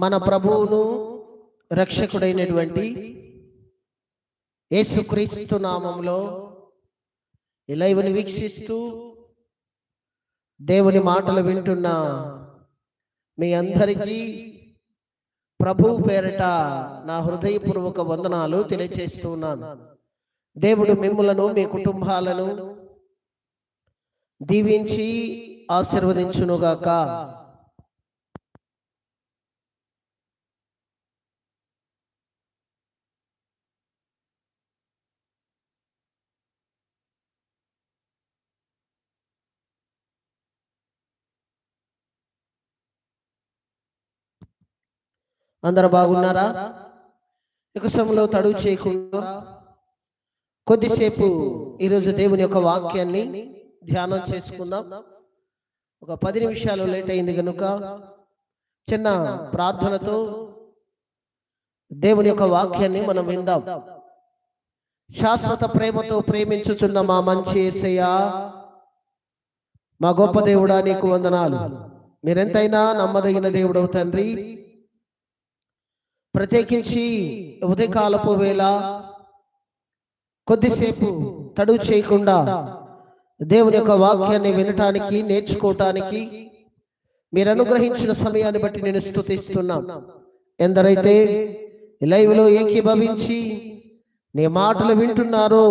మన ప్రభువును రక్షకుడైనటువంటి యేసుక్రీస్తు నామంలో ఈ లైవ్ని వీక్షిస్తూ దేవుని మాటలు వింటున్న మీ అందరికీ ప్రభు పేరట నా హృదయపూర్వక వందనాలు తెలియచేస్తున్నాను. దేవుడు మిమ్ములను మీ కుటుంబాలను దీవించి ఆశీర్వదించునుగాక. అందరు బాగున్నారా? ఇక సమయంలో తడువు చేయకుండా కొద్దిసేపు ఈరోజు దేవుని యొక్క వాక్యాన్ని ధ్యానం చేసుకుందాం. ఒక పది నిమిషాలు లేట్ అయింది కనుక చిన్న ప్రార్థనతో దేవుని యొక్క వాక్యాన్ని మనం విందాం. శాశ్వత ప్రేమతో ప్రేమించుచున్న మా మంచి యేసయ్య మా గొప్ప దేవుడా నీకు వందనాలు. మీరెంతైనా నమ్మదగిన దేవుడవు తండ్రి. ప్రత్యేకించి ఉదయకాలపు వేళ కొద్దిసేపు తడువు చేయకుండా దేవుని యొక్క వాక్యాన్ని వినటానికి నేర్చుకోవటానికి మీరు అనుగ్రహించిన సమయాన్ని బట్టి నేను స్థుతిస్తున్నాను ఎందరైతే లైవ్ లైవ్లో ఏకీభవించి నీ మాటలు వింటున్నారో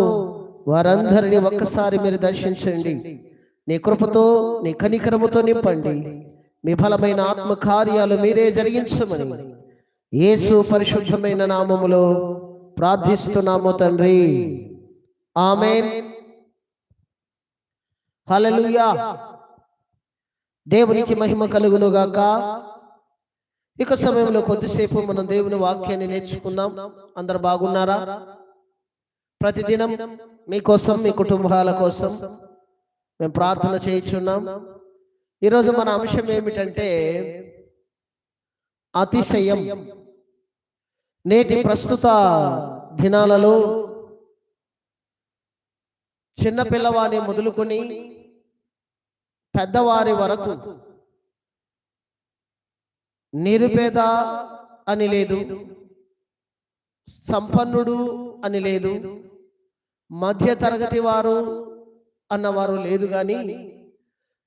వారందరినీ ఒక్కసారి మీరు దర్శించండి. నీ కృపతో నీ కనికరముతో నింపండి. మీ ఫలమైన ఆత్మకార్యాలు మీరే జరిగించమని యేసు పరిశుద్ధమైన నామములో ప్రార్థిస్తున్నాము తండ్రి. ఆమెన్. హలలుయా దేవునికి మహిమ కలుగును గాక ఇక సమయంలో కొద్దిసేపు మనం దేవుని వాక్యాన్ని నేర్చుకుందాం. అందరు బాగున్నారా? ప్రతిదినం మీకోసం మీ కుటుంబాల కోసం మేము ప్రార్థన చేయించున్నాం. ఈరోజు మన అంశం ఏమిటంటే అతిశయం. నేటి ప్రస్తుత దినాలలో చిన్న పిల్లవాని మొదలుకొని పెద్దవారి వరకు నిరుపేద అని లేదు సంపన్నుడు అని లేదు మధ్య తరగతి వారు అన్నవారు లేదు కానీ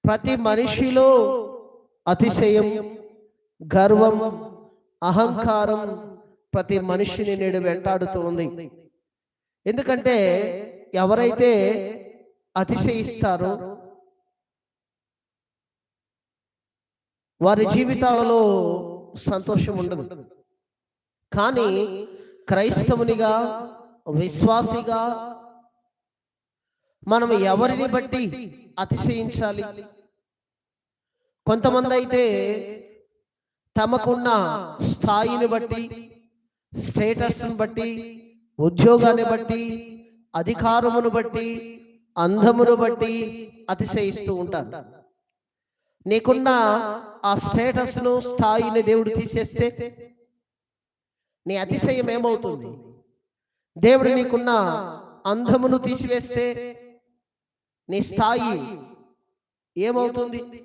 ప్రతి మనిషిలో అతిశయం గర్వం అహంకారం ప్రతి మనిషిని నేడు వెంటాడుతూ ఉంది. ఎందుకంటే ఎవరైతే అతిశయిస్తారో వారి జీవితాలలో సంతోషం ఉండదు. కానీ క్రైస్తవునిగా విశ్వాసిగా మనం ఎవరిని బట్టి అతిశయించాలి? కొంతమంది అయితే తమకున్న స్థాయిని బట్టి స్టేటస్ని బట్టి ఉద్యోగాన్ని బట్టి అధికారమును బట్టి అందమును బట్టి అతిశయిస్తూ ఉంటారు. నీకున్న ఆ స్టేటస్ను స్థాయిని దేవుడు తీసేస్తే నీ అతిశయం ఏమవుతుంది? దేవుడు నీకున్న అందమును తీసివేస్తే నీ స్థాయి ఏమవుతుంది?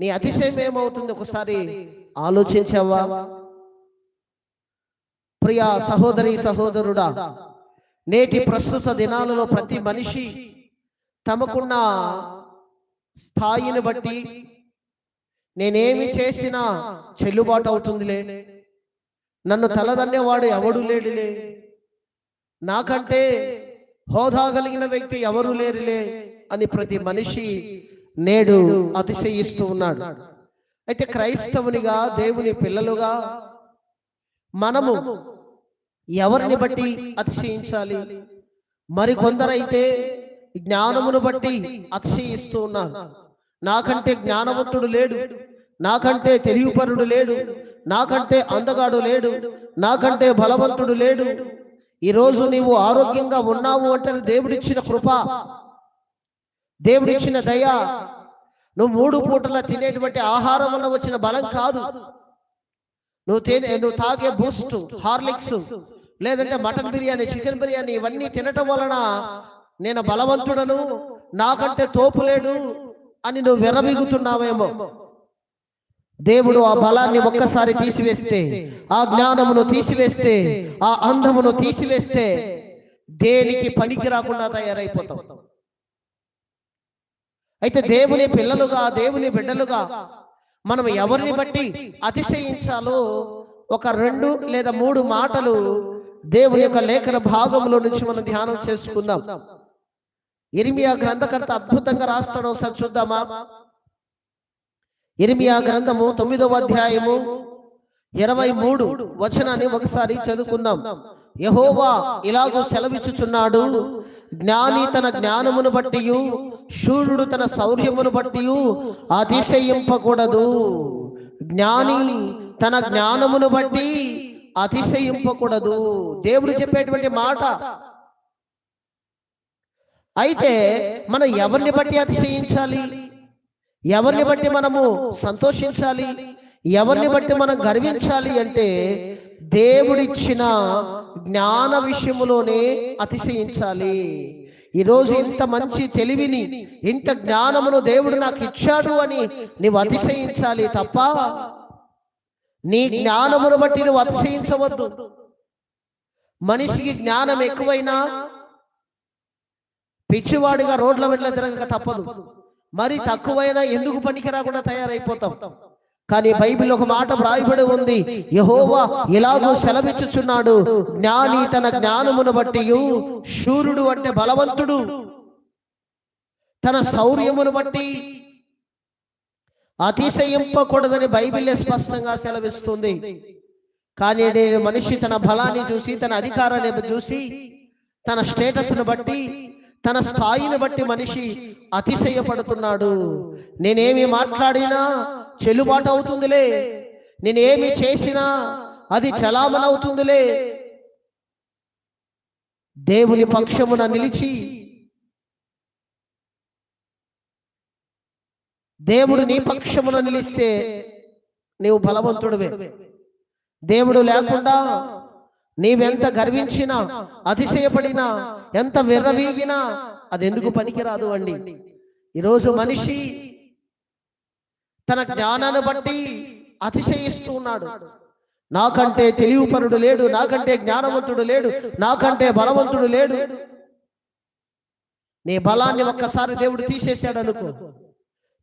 నీ అతిశయం ఏమవుతుంది? ఒకసారి ఆలోచించావా? ప్రియా సహోదరి సహోదరుడా నేటి ప్రస్తుత దినాలలో ప్రతి మనిషి తమకున్న స్థాయిని బట్టి నేనేమి చేసినా చెల్లుబాటు అవుతుందిలే. నన్ను తలదన్నేవాడు ఎవడు లేడులే. నాకంటే హోదా కలిగిన వ్యక్తి ఎవరు లేరులే అని ప్రతి మనిషి నేడు అతిశయిస్తూ ఉన్నాడు. అయితే క్రైస్తవునిగా దేవుని పిల్లలుగా మనము ఎవరిని బట్టి అతిశయించాలి? మరి కొందరైతే జ్ఞానమును బట్టి అతిశయిస్తూ ఉన్నారు. నాకంటే జ్ఞానవంతుడు లేడు. నాకంటే తెలివిపరుడు లేడు. నాకంటే అందగాడు లేడు. నాకంటే బలవంతుడు లేడు. ఈరోజు నీవు ఆరోగ్యంగా ఉన్నావు అంటే దేవుడిచ్చిన కృప. దేవుడిచ్చిన దయ. నువ్వు మూడు పూటల తినేటువంటి ఆహారం వల్ల వచ్చిన బలం కాదు. నువ్వు తినే నువ్వు తాగే బూస్ట్ హార్లిక్స్ లేదంటే మటన్ బిర్యానీ చికెన్ బిర్యానీ ఇవన్నీ తినటం వలన నేను బలవంతుడను నాకంటే తోపు లేడు అని నువ్వు విరమిగుతున్నావేమో దేవుడు ఆ బలాన్ని ఒక్కసారి తీసివేస్తే ఆ జ్ఞానమును తీసివేస్తే ఆ అందమును తీసివేస్తే దేనికి పనికి రాకుండా తయారైపోతాం అయితే దేవుని పిల్లలుగా దేవుని బిడ్డలుగా మనం ఎవరిని బట్టి అతిశయించాలో ఒక రెండు లేదా మూడు మాటలు దేవుని యొక్క లేఖన భాగంలో నుంచి మనం ధ్యానం చేసుకుందాం. ఇరిమియా గ్రంథకర్త అద్భుతంగా రాస్తాడు ఒకసారి చూద్దామా? ఇరిమియా గ్రంథము తొమ్మిదవ అధ్యాయము ఇరవై మూడు వచనాన్ని ఒకసారి చదువుకుందాం. యహోవా ఇలాగూ సెలవిచ్చుచున్నాడు. జ్ఞాని తన జ్ఞానమును బట్టి శూరుడు తన శౌర్యమును బట్టి అతిశయింపకూడదు. జ్ఞాని తన జ్ఞానమును బట్టి అతిశయింపకూడదు. దేవుడు చెప్పేటువంటి మాట. అయితే మనం ఎవరిని బట్టి అతిశయించాలి? ఎవరిని బట్టి మనము సంతోషించాలి? ఎవరిని బట్టి మనం గర్వించాలి అంటే దేవుడిచ్చిన జ్ఞాన విషయములోనే అతిశయించాలి. ఈరోజు ఇంత మంచి తెలివిని ఇంత జ్ఞానమును దేవుడు నాకు ఇచ్చాడు అని నీవు అతిశయించాలి తప్ప నీ జ్ఞానమును బట్టి నువ్వు అతిశయించవద్దు. మనిషికి జ్ఞానం ఎక్కువైనా పిచ్చివాడిగా రోడ్ల వెంట తిరగక తప్పదు. మరి తక్కువైనా ఎందుకు పనికి రాకుండా తయారైపోతాం? కానీ బైబిల్ ఒక మాట వ్రాయబడి ఉంది. యహోవా ఇలాగూ సెలవిచ్చుచున్నాడు. జ్ఞాని తన జ్ఞానమును బట్టి శూరుడు అంటే బలవంతుడు. తన శౌర్యమును బట్టి అతిశయింపకూడదని బైబిల్ స్పష్టంగా సెలవిస్తుంది. కానీ నేను మనిషి తన బలాన్ని చూసి తన అధికారాన్ని చూసి తన స్టేటస్ను బట్టి తన స్థాయిని బట్టి మనిషి అతిశయపడుతున్నాడు. నేనేమి మాట్లాడినా చెల్లుబాటు అవుతుందిలే. నేనేమి చేసినా అది చలామణి అవుతుందిలే. దేవుని పక్షమున నిలిచి దేవుడు నీ పక్షమున నిలిస్తే నీవు బలవంతుడివే. దేవుడు లేకుండా నీవెంత గర్వించినా అతిశయపడినా ఎంత విర్రవీగినా అది ఎందుకు పనికిరాదు అండి. ఈరోజు మనిషి తన జ్ఞానాన్ని బట్టి అతిశయిస్తూ ఉన్నాడు నాకంటే తెలివిపరుడు లేడు నాకంటే జ్ఞానవంతుడు లేడు నాకంటే బలవంతుడు లేడు. నీ బలాన్ని ఒక్కసారి దేవుడు తీసేశాడు అనుకో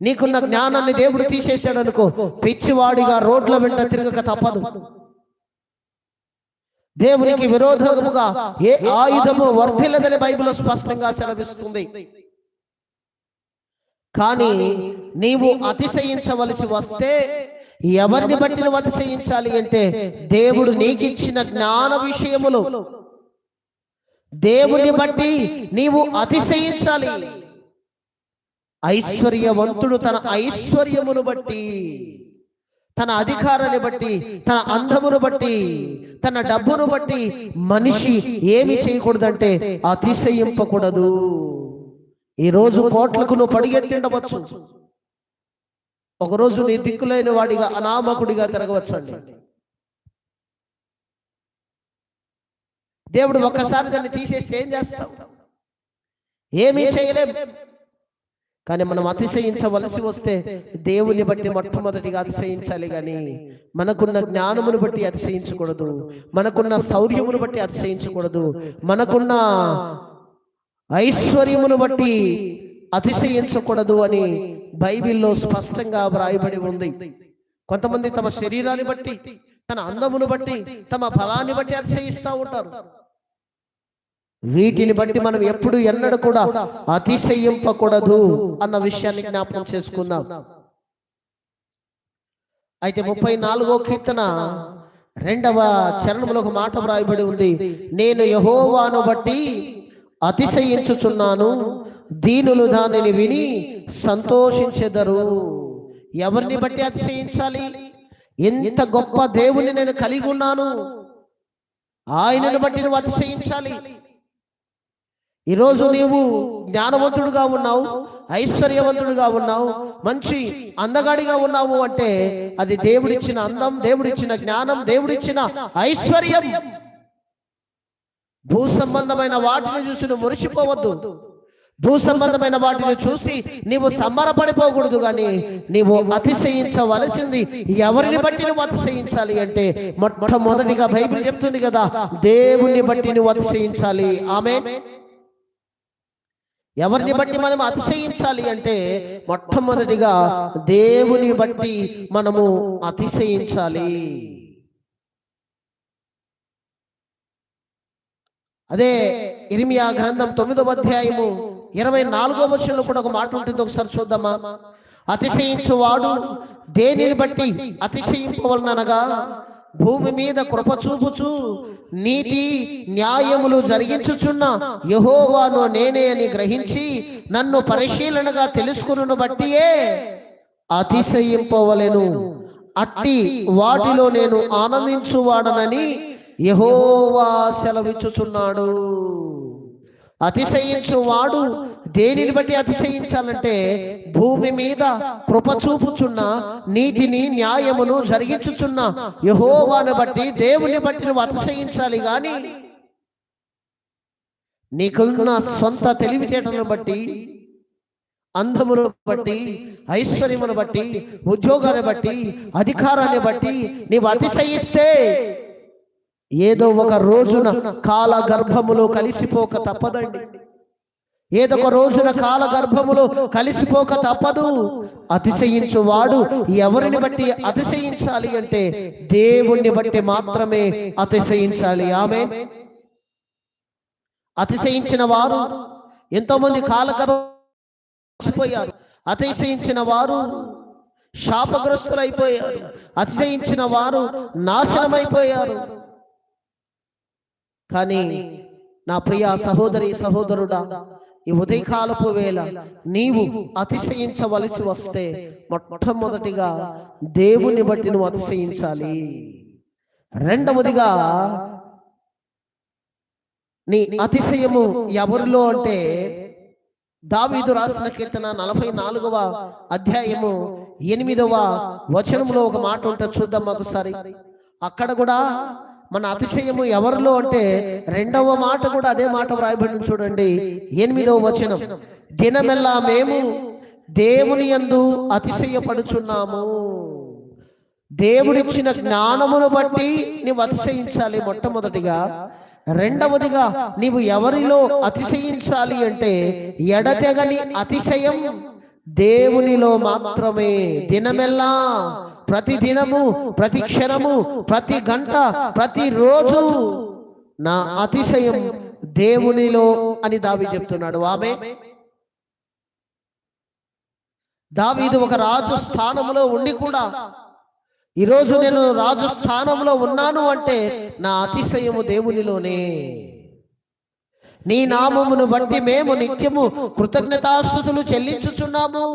నీకున్న జ్ఞానాన్ని దేవుడు తీసేశాడు అనుకో పిచ్చివాడిగా రోడ్ల వెంట తిరగక తప్పదు. దేవునికి విరోధముగా ఏ ఆయుధము వర్ధిల్లదని బైబిల్ స్పష్టంగా సెలవిస్తుంది. కానీ నీవు అతిశయించవలసి వస్తే ఎవరిని బట్టి నువ్వు అతిశయించాలి అంటే దేవుడు నీకిచ్చిన జ్ఞాన విషయములు. దేవుని బట్టి నీవు అతిశయించాలి. ఐశ్వర్యవంతుడు తన ఐశ్వర్యమును బట్టి తన అధికారాన్ని బట్టి తన అందమును బట్టి తన డబ్బును బట్టి మనిషి ఏమి చేయకూడదంటే అతిశయింపకూడదు. ఈ రోజు కోట్లకు నువ్వు పడిగెత్తిండవచ్చు ఒకరోజు నీ దిక్కులైన వాడిగా అనామకుడిగా తిరగవచ్చండి. దేవుడు ఒక్కసారి దాన్ని తీసేస్తే ఏం చేస్తావు? ఏమీ చేయలేం. కానీ మనం అతిశయించవలసి వస్తే దేవుని బట్టి మొట్టమొదటిగా అతిశయించాలి కానీ మనకున్న జ్ఞానమును బట్టి అతిశయించకూడదు మనకున్న శౌర్యమును బట్టి అతిశయించకూడదు మనకున్న ఐశ్వర్యమును బట్టి అతిశయించకూడదు అని బైబిల్లో స్పష్టంగా వ్రాయబడి ఉంది. కొంతమంది తమ శరీరాన్ని బట్టి తన అందమును బట్టి తమ బలాన్ని బట్టి అతిశయిస్తూ ఉంటారు. వీటిని బట్టి మనం ఎప్పుడు ఎన్నడూ కూడా అతిశయింపకూడదు అన్న విషయాన్ని జ్ఞాపకం చేసుకుందాం. అయితే ముప్పై నాలుగో కీర్తన రెండవ చరణంలో ఒక మాట వ్రాయబడి ఉంది. నేను యహోవాను బట్టి అతిశయించుచున్నాను. దీనులు దానిని విని సంతోషించెదరు. ఎవరిని బట్టి అతిశయించాలి? ఎంత గొప్ప దేవుని నేను కలిగి ఉన్నాను? ఆయనను బట్టి నువ్వు అతిశయించాలి. ఈరోజు నీవు జ్ఞానవంతుడుగా ఉన్నావు ఐశ్వర్యవంతుడుగా ఉన్నావు మంచి అందగాడిగా ఉన్నావు అంటే అది దేవుడిచ్చిన అందం దేవుడిచ్చిన జ్ఞానం దేవుడిచ్చిన ఐశ్వర్యం. భూ సంబంధమైన వాటిని చూసి నువ్వు మురిసిపోవద్దు. భూ సంబంధమైన వాటిని చూసి నీవు సంబరపడిపోకూడదు కానీ నీవు అతిశయించవలసింది ఎవరిని బట్టి నువ్వు అతిశయించాలి అంటే మొట్టమొదటిగా బైబిల్ చెప్తుంది కదా దేవుని బట్టి నువ్వు అతిశయించాలి. ఆమె ఎవరిని బట్టి మనం అతిశయించాలి అంటే మొట్టమొదటిగా దేవుని బట్టి మనము అతిశయించాలి. అదే ఇరిమియా గ్రంథం తొమ్మిదవ అధ్యాయము ఇరవై నాలుగో వచనంలో కూడా ఒక మాట ఉంటుంది. ఒకసారి చూద్దామా? అతిశయించువాడు దేనిని బట్టి అతిశయింపవలనగా భూమి మీద కృప చూపుచు నీతి న్యాయములు జరిగించుచున్న యహోవాను నేనే అని గ్రహించి నన్ను పరిశీలనగా తెలుసుకును బట్టియే అతిశయింపవలెను. అట్టి వాటిలో నేను ఆనందించువాడనని యహోవా సెలవిచ్చుచున్నాడు. అతిశయించువాడు దేనిని బట్టి అతిశయించాలంటే భూమి మీద కృప చూపుచున్న నీతిని న్యాయమును జరిగించుచున్న యహోవాను బట్టి దేవుని బట్టి నువ్వు అతిశయించాలి గాని నీకున్న సొంత తెలివితేటలను బట్టి అందమును బట్టి ఐశ్వర్యమును బట్టి ఉద్యోగాన్ని బట్టి అధికారాన్ని బట్టి నీవు అతిశయిస్తే ఏదో ఒక రోజున కాల గర్భములో కలిసిపోక తప్పదండి. ఏదో ఒక రోజున కాల గర్భములో కలిసిపోక తప్పదు. అతిశయించువాడు ఎవరిని బట్టి అతిశయించాలి అంటే దేవుణ్ణి బట్టి మాత్రమే అతిశయించాలి. ఆమె అతిశయించిన వారు ఎంతో మంది కాల కలిసిపోయారు. అతిశయించిన వారు శాపగ్రస్తులైపోయారు. అతిశయించిన వారు నాశనమైపోయారు. కానీ నా ప్రియ సహోదరి సహోదరుడా ఈ ఉదయకాలపు వేళ నీవు అతిశయించవలసి వస్తే మొట్టమొదటిగా దేవుని బట్టి నువ్వు అతిశయించాలి. రెండవదిగా నీ అతిశయము ఎవరిలో అంటే దావీదు రాసిన కీర్తన నలభై నాలుగవ అధ్యాయము ఎనిమిదవ వచనంలో ఒక మాట ఉంటుంది చూద్దాం ఒకసారి. అక్కడ కూడా మన అతిశయము ఎవరిలో అంటే రెండవ మాట కూడా అదే మాట వ్రాయబడి చూడండి. ఎనిమిదవ వచనం. దినమెల్లా మేము దేవుని యందు అతిశయపడుచున్నాము. దేవుడిచ్చిన జ్ఞానమును బట్టి నీవు అతిశయించాలి మొట్టమొదటిగా. రెండవదిగా నీవు ఎవరిలో అతిశయించాలి అంటే ఎడతెగని అతిశయం. దేవునిలో మాత్రమే దినమెల్లా ప్రతి దినము ప్రతి క్షణము ప్రతి గంట ప్రతి రోజు నా అతిశయం దేవునిలో అని దావి చెప్తున్నాడు. ఆమె దావీదు ఒక రాజు స్థానంలో ఉండి కూడా ఈరోజు నేను రాజు స్థానంలో ఉన్నాను అంటే నా అతిశయము దేవునిలోనే. నీ నామమును బట్టి మేము నిత్యము కృతజ్ఞతాస్థుతులు చెల్లించుచున్నాము.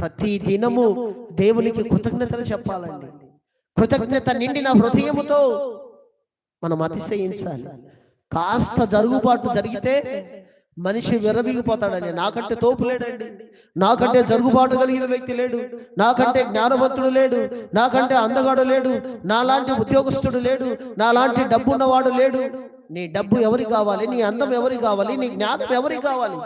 ప్రతి దినము దేవునికి కృతజ్ఞతలు చెప్పాలండి. కృతజ్ఞత నిండిన హృదయముతో మనం అతిశయించాలి. కాస్త జరుగుబాటు జరిగితే మనిషి విరవిగిపోతాడండి నాకంటే తోపు లేడండి. నాకంటే జరుగుబాటు కలిగిన వ్యక్తి లేడు. నాకంటే జ్ఞానవంతుడు లేడు. నాకంటే అందగాడు లేడు. నాలాంటి ఉద్యోగస్తుడు లేడు. నాలాంటి డబ్బున్నవాడు లేడు. నీ డబ్బు ఎవరికి కావాలి? నీ అందం ఎవరికి కావాలి? నీ జ్ఞానం ఎవరికి కావాలి?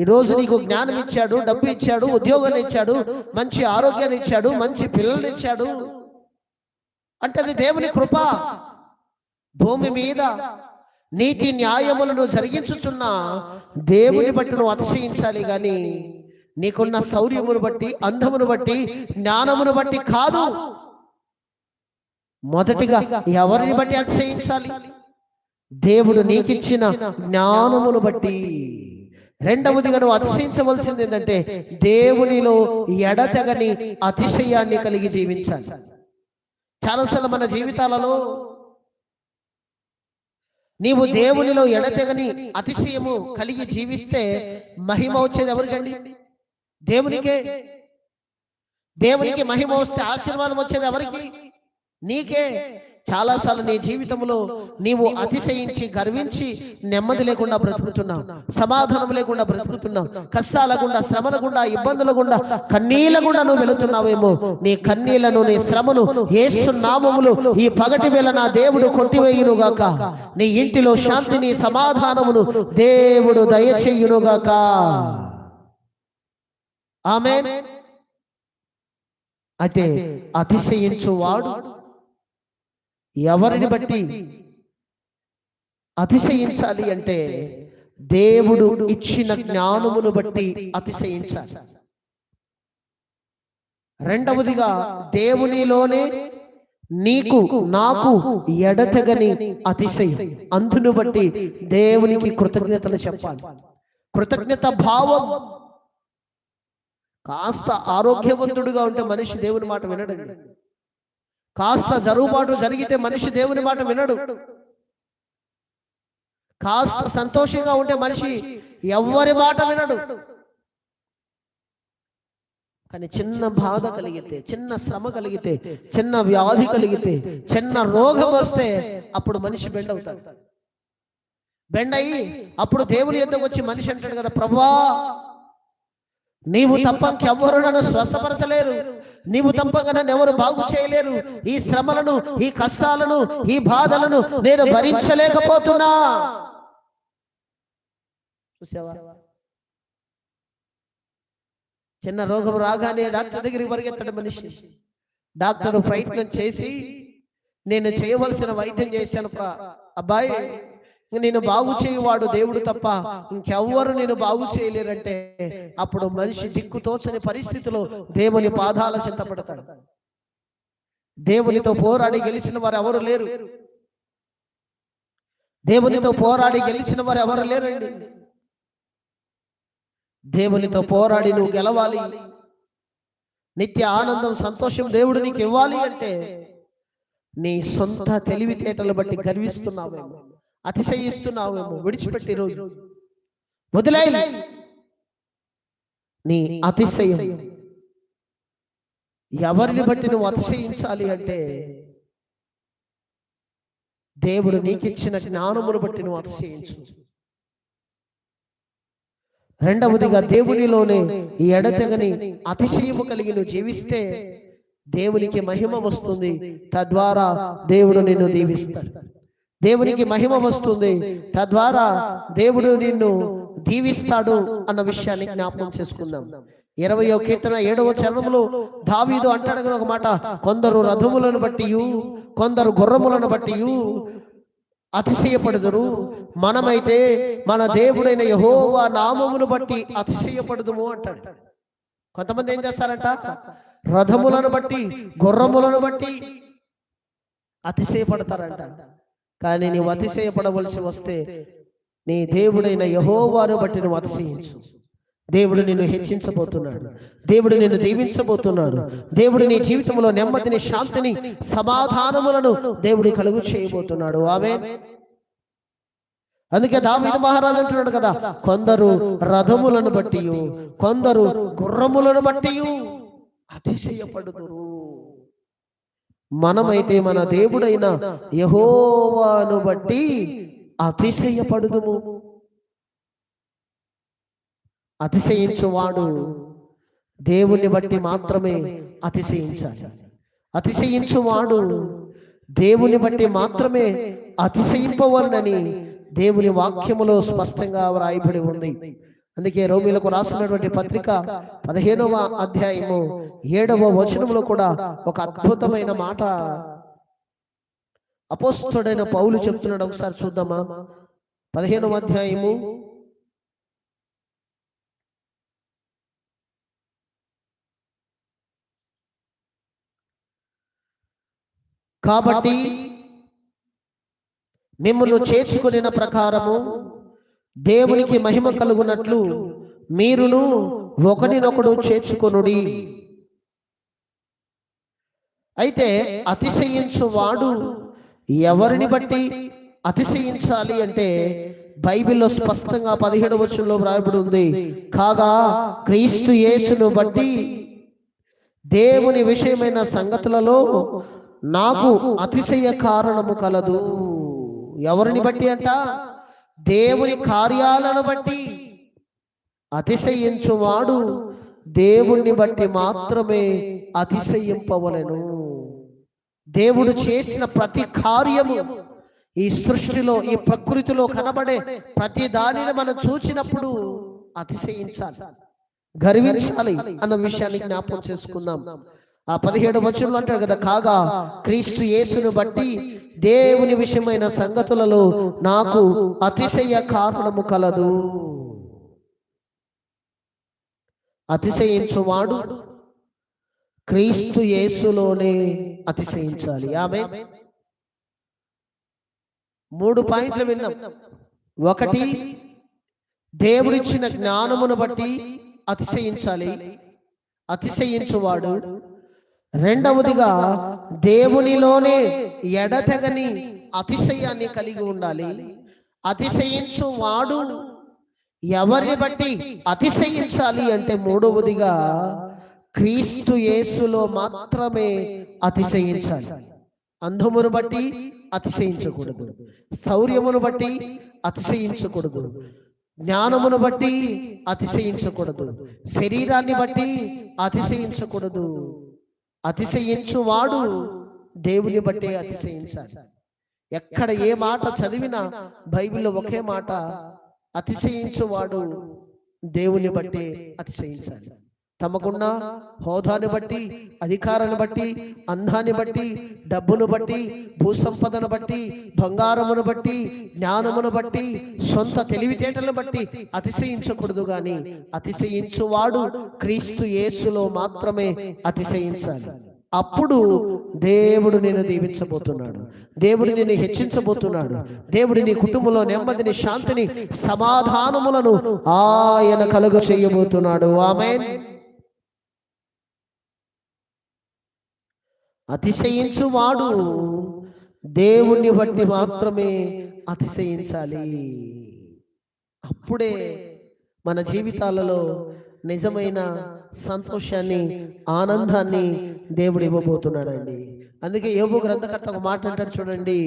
ఈ రోజు నీకు జ్ఞానం ఇచ్చాడు డబ్బు ఇచ్చాడు ఉద్యోగాన్ని ఇచ్చాడు మంచి ఆరోగ్యాన్ని ఇచ్చాడు మంచి పిల్లల్ని ఇచ్చాడు. అంటే అది దేవుని కృప. భూమి మీద నీతి న్యాయములను జరిగించుచున్న దేవుని బట్టి నువ్వు అతిశయించాలి కానీ నీకున్న శౌర్యమును బట్టి అందమును బట్టి జ్ఞానమును బట్టి కాదు. మొదటిగా ఎవరిని బట్టి అతిశయించాలి? దేవుడు నీకిచ్చిన జ్ఞానమును బట్టి రెండవదిగా నువ్వు అతిశయించవలసింది ఏంటంటే దేవునిలో ఎడతెగని అతిశయాన్ని కలిగి జీవించాలి. చాలాసార్లు మన జీవితాలలో నీవు దేవునిలో ఎడతెగని అతిశయము కలిగి జీవిస్తే మహిమ వచ్చేది ఎవరికండి? దేవునికే. దేవునికి. మహిమ వస్తే ఆశీర్వాదం వచ్చేది ఎవరికి? నీకే. చాలాసార్లు నీ జీవితంలో నీవు అతిశయించి గర్వించి నెమ్మది లేకుండా బ్రతుకుతున్నావు. సమాధానం లేకుండా బ్రతుకుతున్నావు. కష్టాల గుండా శ్రమల గుండా ఇబ్బందుల గుండా కన్నీళ్ళ గుండా నువ్వు వెళుతున్నావేమో. నీ కన్నీళ్ళను నీ శ్రమను యేసు నామములు ఈ పగటి వేళ నా దేవుడు కొట్టివేయునుగాక. నీ ఇంటిలో శాంతిని సమాధానమును దేవుడు దయచేయునుగాక. ఆమె అయితే అతిశయించువాడు ఎవరిని బట్టి అతిశయించాలి అంటే దేవుడు ఇచ్చిన జ్ఞానమును బట్టి అతిశయించాలి. రెండవదిగా దేవునిలోనే నీకు నాకు ఎడతెగని అతిశయం. అందును బట్టి దేవునికి కృతజ్ఞతలు చెప్పాలి. కృతజ్ఞత భావం. కాస్త ఆరోగ్యవంతుడిగా ఉంటే మనిషి దేవుని మాట వినడండి. కాస్త జరుగుబాటు జరిగితే మనిషి దేవుని మాట వినడు. కాస్త సంతోషంగా ఉంటే మనిషి ఎవ్వరి మాట వినడు. కానీ చిన్న బాధ కలిగితే చిన్న శ్రమ కలిగితే చిన్న వ్యాధి కలిగితే చిన్న రోగం వస్తే అప్పుడు మనిషి బెండ్ అవుతాడు. బెండ్ అయ్యి అప్పుడు దేవుని యొద్దకు వచ్చి మనిషి అంటాడు కదా ప్రభా నీవు తప్ప ఇంకెవ్వరు నన్ను స్వస్థపరచలేరు. నీవు తప్పక నన్ను ఎవరు బాగు చేయలేరు. ఈ శ్రమలను ఈ కష్టాలను ఈ బాధలను నేను భరించలేకపోతున్నా. చూసావా? చిన్న రోగం రాగానే డాక్టర్ దగ్గరికి పరిగెత్తాడు మనిషి. డాక్టర్ ప్రయత్నం చేసి నేను చేయవలసిన వైద్యం చేశాను అబ్బాయి నేను బాగు చేయవాడు దేవుడు తప్ప ఇంకెవ్వరు నేను బాగు చేయలేరంటే అప్పుడు మనిషి దిక్కుతోచని పరిస్థితిలో దేవుని పాదాల చింతపడతాడు దేవునితో పోరాడి గెలిచిన వారు ఎవరు లేరు. దేవునితో పోరాడి గెలిచిన వారు ఎవరు లేరండి. దేవునితో పోరాడి నువ్వు గెలవాలి. నిత్య ఆనందం సంతోషం దేవుడు నీకు ఇవ్వాలి అంటే నీ సొంత తెలివితేటలు బట్టి గర్విస్తున్నావేమో. అతిశయిస్తున్నావేమో విడిచిపెట్టి రోజు వదిలే నీ అతిశయం. ఎవరిని బట్టి నువ్వు అతిశయించాలి అంటే దేవుడు నీకిచ్చిన జ్ఞానమును బట్టి నువ్వు అతిశయించు. రెండవదిగా దేవునిలోనే ఈ ఎడతెగని అతిశయము కలిగి నువ్వు జీవిస్తే దేవునికి మహిమ వస్తుంది. తద్వారా దేవుడు నిన్ను దీవిస్తాడు. దేవునికి మహిమ వస్తుంది. తద్వారా దేవుడు నిన్ను దీవిస్తాడు అన్న విషయాన్ని జ్ఞాపకం చేసుకుందాం. ఇరవయో కీర్తన ఏడవ చరణంలో దావీదు అంటాడు కదా ఒక మాట కొందరు రథములను బట్టి కొందరు గుర్రములను బట్టి అతిశయపడుదురు. మనమైతే మన దేవుడైన యహోవా నామమును బట్టి అతిశయపడుదుము అంటాడు. కొంతమంది ఏం చేస్తారంట? రథములను బట్టి గుర్రములను బట్టి అతిశయపడతారంట. కానీ నీవు అతిశయపడవలసి వస్తే నీ దేవుడైన యహోవాను బట్టి నువ్వు అతిశయించు. దేవుడు నిన్ను హెచ్చించబోతున్నాడు. దేవుడు నిన్ను దీవించబోతున్నాడు. దేవుడు నీ జీవితంలో నెమ్మదిని శాంతిని సమాధానములను దేవుడు కలుగు చేయబోతున్నాడు. ఆమె అందుకే దావీదు మహారాజు అంటున్నాడు కదా కొందరు రథములను బట్టి కొందరు గుర్రములను బట్టి అతిశయపడుదురు. మనమైతే మన దేవుడైన యహోవాను బట్టి అతిశయపడుదుము. అతిశయించువాడు దేవుని బట్టి మాత్రమే అతిశయించాలి. అతిశయించువాడు దేవుని బట్టి మాత్రమే అతిశయింపవలనని దేవుని వాక్యములో స్పష్టంగా వ్రాయబడి ఉంది. అందుకే రోమిలకు రాసినటువంటి పత్రిక పదిహేనవ అధ్యాయము ఏడవ వచనంలో కూడా ఒక అద్భుతమైన మాట అపోస్తుడైన పౌలు చెప్తున్నాడు. ఒకసారి చూద్దామా? పదిహేనవ అధ్యాయము కాబట్టి మిమ్మల్ని చేర్చుకునిన ప్రకారము దేవునికి మహిమ కలుగునట్లు మీరును ఒకరినొకడు చేర్చుకొనుడి. అయితే అతిశయించువాడు ఎవరిని బట్టి అతిశయించాలి అంటే బైబిల్లో స్పష్టంగా పదిహేడు వచ్చంలో వ్రాయబడి ఉంది. కాగా క్రీస్తు యేసును బట్టి దేవుని విషయమైన సంగతులలో నాకు అతిశయ కారణము కలదు. ఎవరిని బట్టి అంట? దేవుని కార్యాలను బట్టి అతిశయించువాడు దేవుణ్ణి బట్టి మాత్రమే అతిశయింపవలెను. దేవుడు చేసిన ప్రతి కార్యము ఈ సృష్టిలో ఈ ప్రకృతిలో కనబడే ప్రతి దానిని మనం చూసినప్పుడు అతిశయించాలి. గర్వించాలి అన్న విషయాన్ని జ్ఞాపకం చేసుకుందాం. ఆ పదిహేడు వచనంలో అంటాడు కదా కాగా క్రీస్తు యేసును బట్టి దేవుని విషయమైన సంగతులలో నాకు అతిశయ కారణము కలదు. అతిశయించువాడు క్రీస్తు యేసులోనే అతిశయించాలి. ఆమె మూడు పాయింట్లు విన్నాం. ఒకటి దేవుడిచ్చిన జ్ఞానమును బట్టి అతిశయించాలి. అతిశయించువాడు రెండవదిగా దేవునిలోనే ఎడతెగని అతిశయాన్ని కలిగి ఉండాలి. అతిశయించు వాడు ఎవరిని బట్టి అతిశయించాలి అంటే మూడవదిగా క్రీస్తు యేసులో మాత్రమే అతిశయించాలి. అంధమును బట్టి అతిశయించకూడదు. శౌర్యమును బట్టి అతిశయించకూడదు. జ్ఞానమును బట్టి అతిశయించకూడదు. శరీరాన్ని బట్టి అతిశయించకూడదు. అతిశయించువాడు దేవుని బట్టే అతిశయించాలి. ఎక్కడ ఏ మాట చదివినా బైబిల్లో ఒకే మాట అతిశయించువాడు దేవుని బట్టి అతిశయించాలి. తమకున్న హోదాని బట్టి అధికారాన్ని బట్టి అందాన్ని బట్టి డబ్బును బట్టి భూసంపదను బట్టి బంగారమును బట్టి జ్ఞానమును బట్టి సొంత తెలివితేటలను బట్టి అతిశయించకూడదు గాని అతిశయించువాడు క్రీస్తు యేసులో మాత్రమే అతిశయించాలి. అప్పుడు దేవుడు నేను దీవించబోతున్నాడు. దేవుడు నిన్ను హెచ్చించబోతున్నాడు. దేవుడు నీ కుటుంబంలో నెమ్మదిని శాంతిని సమాధానములను ఆయన కలుగ చేయబోతున్నాడు ఆమె అతిశయించువాడు. దేవుణ్ణి బట్టి మాత్రమే అతిశయించాలి. అప్పుడే మన జీవితాలలో నిజమైన సంతోషాన్ని ఆనందాన్ని దేవుడు ఇవ్వబోతున్నాడండి. అందుకే యోగు గ్రంథకర్త ఒక మాట అంటాడు చూడండి.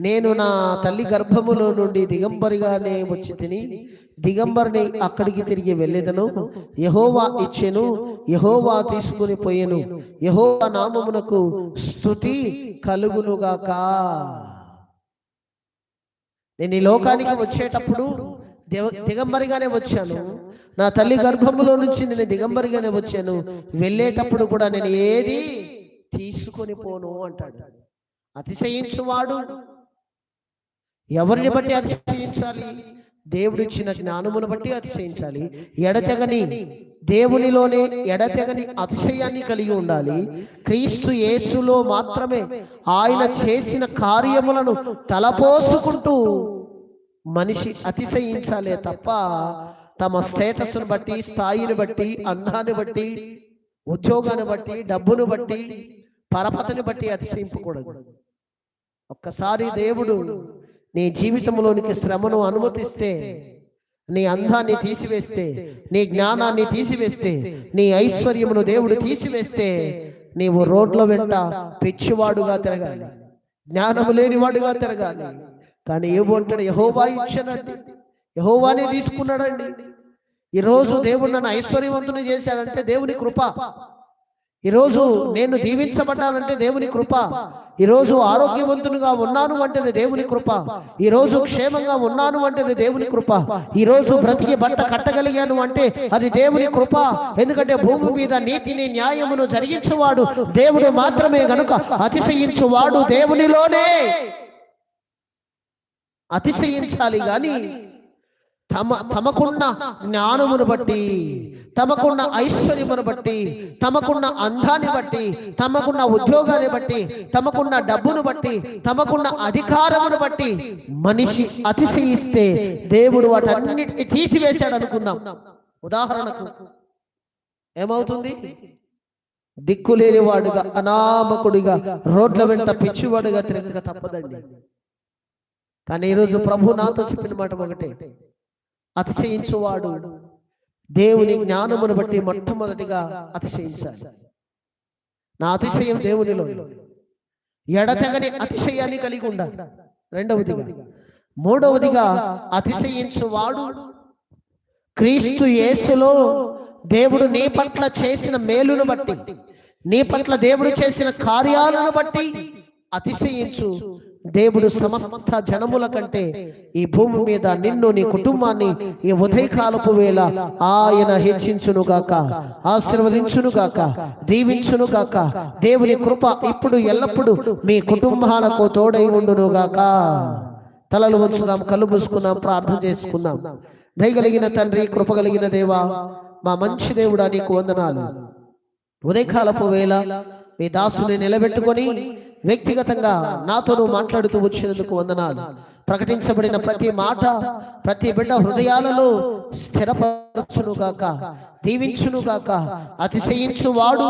నేను నా తల్లి గర్భములో నుండి దిగంబరిగానే వచ్చి తిని దిగంబరిని అక్కడికి తిరిగి వెళ్ళేదను. యహోవా ఇచ్చెను. యహోవా తీసుకుని పోయెను. యహోవా నామమునకు స్థుతి కలుగునుగాక. నేను ఈ లోకానికి వచ్చేటప్పుడు దివ దిగంబరిగానే వచ్చాను. నా తల్లి గర్భములో నుంచి నేను దిగంబరిగానే వచ్చాను. వెళ్ళేటప్పుడు కూడా నేను ఏది తీసుకొని పోను అంటాడు. అతిశయించువాడు. ఎవరిని బట్టి అతిశయించాలి? దేవుడిచ్చిన జ్ఞానమును బట్టి అతిశయించాలి. ఎడతెగని దేవునిలోనే ఎడతెగని అతిశయాన్ని కలిగి ఉండాలి. క్రీస్తు యేసులో మాత్రమే ఆయన చేసిన కార్యములను తలపోసుకుంటూ మనిషి అతిశయించాలే తప్ప తమ స్టేటస్ను బట్టి స్థాయిని బట్టి అందాన్ని బట్టి ఉద్యోగాన్ని బట్టి డబ్బును బట్టి పరపతిని బట్టి అతిశయింపకూడదు. ఒక్కసారి దేవుడు నీ జీవితంలోనికి శ్రమను అనుమతిస్తే నీ అందాన్ని తీసివేస్తే నీ జ్ఞానాన్ని తీసివేస్తే నీ ఐశ్వర్యమును దేవుడు తీసివేస్తే నీవు రోడ్ల వెంట పిచ్చివాడుగా తిరగాలి. జ్ఞానము లేనివాడుగా తిరగాలి. కానీ ఏమంటాడు యహోవా ఇచ్చానండి యహోవానే తీసుకున్నాడండి. ఈరోజు దేవుడు నన్ను ఐశ్వర్యవంతుని చేశాడంటే దేవుని కృప. ఈరోజు నేను దీవించబడ్డానంటే దేవుని కృప. ఈరోజు ఆరోగ్యవంతునిగా ఉన్నాను అంటే దేవుని కృప. ఈరోజు క్షేమంగా ఉన్నాను అంటే దేవుని కృప. ఈరోజు బ్రతికి బట్ట కట్టగలిగాను అంటే అది దేవుని కృప. ఎందుకంటే భూమి మీద నీతిని న్యాయమును జరిగించువాడు దేవుడు మాత్రమే గనుక అతిశయించువాడు దేవునిలోనే. అతిశయించాలి గాని తమ తమకున్న జ్ఞానమును బట్టి తమకున్న ఐశ్వర్యమును బట్టి తమకున్న అందాన్ని బట్టి తమకున్న ఉద్యోగాన్ని బట్టి తమకున్న డబ్బును బట్టి తమకున్న అధికారమును బట్టి మనిషి అతిశయిస్తే దేవుడు వాటన్నిటిని తీసివేశాడు అనుకుందాం. ఉదాహరణకు ఏమవుతుంది? దిక్కులేని వాడుగా అనామకుడిగా రోడ్ల వెంట పిచ్చివాడుగా తిరగక తప్పదండి. కానీ ఈరోజు ప్రభు నాతో చెప్పిన మాట ఒకటే అతిశయించువాడు. దేవుని జ్ఞానమును బట్టి మొట్టమొదటిగా అతిశయించాలి. నా అతిశయం దేవునిలో ఎడతెగని అతిశయాన్ని కలిగి ఉండాలి. రెండవదిగా. మూడవదిగా అతిశయించువాడు క్రీస్తు యేసులో దేవుడు నీ పట్ల చేసిన మేలును బట్టి నీ పట్ల దేవుడు చేసిన కార్యాలను బట్టి అతిశయించు. దేవుడు సమస్త జనముల కంటే ఈ భూమి మీద నిన్ను నీ కుటుంబాన్ని ఈ ఉదయకాలపు వేళ ఆయన హెచ్చించునుగాక ఆశీర్వదించునుగాక దీవించునుగాక. దేవుని కృప ఇప్పుడు ఎల్లప్పుడూ మీ కుటుంబాలకు తోడై ఉండునుగాక. తలలు ఉంచుదాం కళ్ళు మూసుకుందాం ప్రార్థన చేసుకుందాం. దయగలిగిన తండ్రి కృపగలిగిన దేవా మా మంచి దేవుడా నీకు వందనాలు. ఉదయకాలపు వేళ మీ దాసుని నిలబెట్టుకొని వ్యక్తిగతంగా నాతోనూ మాట్లాడుతూ వచ్చినందుకు వందనాలు. ప్రకటించబడిన ప్రతి మాట ప్రతి బిడ్డ హృదయాలలో స్థిరపరచునుగాక దీవించునుగాక అతిశయించువాడు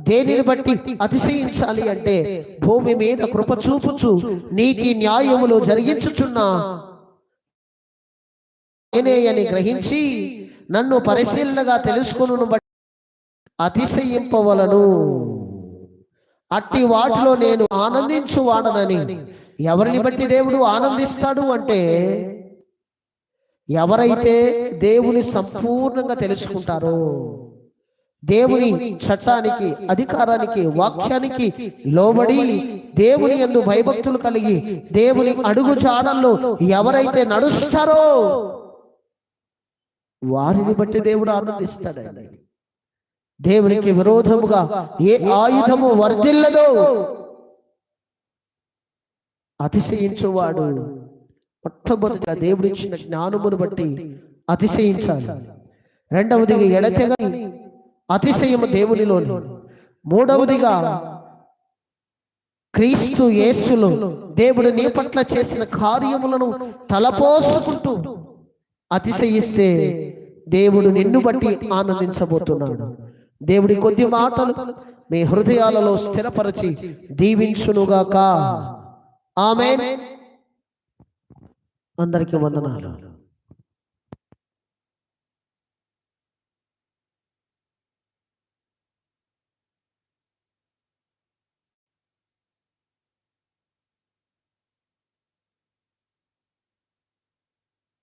దేనిని బట్టి అతిశయించాలి అంటే భూమి మీద కృప చూపుచు నీతి న్యాయములు జరిగించుచున్నా నేనే అని గ్రహించి నన్ను పరిశీలనగా తెలుసుకును బట్టి అతిశయింపవలను. అట్టి వాటిలో నేను ఆనందించువాడనని. ఎవరిని బట్టి దేవుడు ఆనందిస్తాడు అంటే ఎవరైతే దేవుని సంపూర్ణంగా తెలుసుకుంటారో దేవుని చట్టానికి అధికారానికి వాక్యానికి లోబడి దేవుని యందు భయభక్తులు కలిగి దేవుని అడుగు జాడల్లో ఎవరైతే నడుస్తారో వారిని బట్టి దేవుడు ఆనందిస్తాడండి. దేవునికి విరోధముగా ఏ ఆయుధము వర్ధిల్లదో అతిశయించువాడు. మొట్టమొదటిగా దేవుడిచ్చిన జ్ఞానమును బట్టి అతిశయించాలి. రెండవదిగా ఎడతెగని అతిశయము దేవునిలోని. మూడవదిగా క్రీస్తు యేసులో దేవుడు నీ పట్ల చేసిన కార్యములను తలపోసుకుంటూ అతిశయిస్తే దేవుడు నిన్ను బట్టి ఆనందించబోతున్నాడు. దేవుడి కొద్ది మాటలు మీ హృదయాలలో స్థిరపరచి దీవించునుగాక. ఆమె అందరికీ వందనాలు.